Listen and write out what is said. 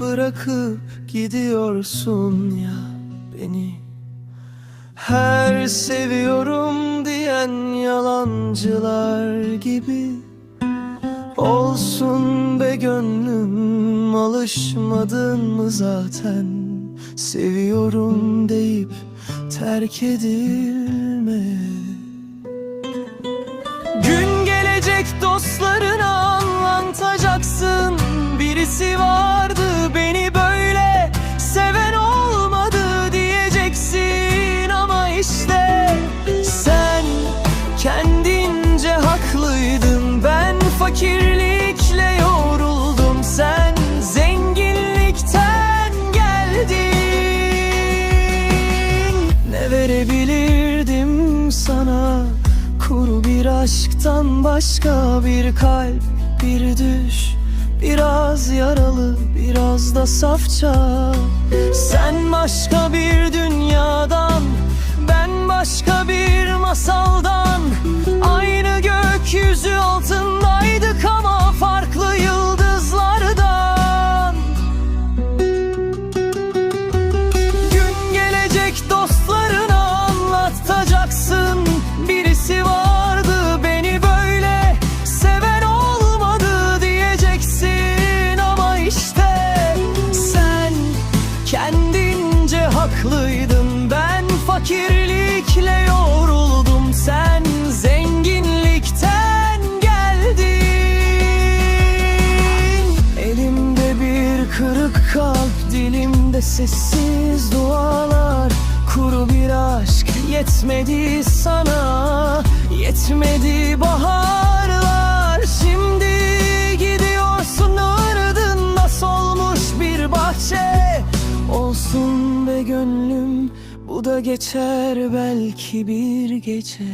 bırakıp gidiyorsun ya beni. Her seviyorum diyen yalancılar gibi. Olsun be gönlüm alışmadın mı zaten? Seviyorum deyip terk edilme Birisi vardı beni böyle seven olmadı diyeceksin. Ama işte sen kendince haklıydın. Ben fakirlikle yoruldum. Sen zenginlikten geldin. Ne verebilirdim sana? Kuru bir aşktan başka bir kalp bir düş Biraz yaralı biraz da safça. Sen başka bir dünyadan kendince haklıydın. Ben fakirlikle yoruldum. Sen zenginlikten geldin. Elimde bir kırık kalp dilimde sessiz dualar. Kuru bir aşk yetmedi sana Yetmedi baharlar Bu da geçer belki bir gece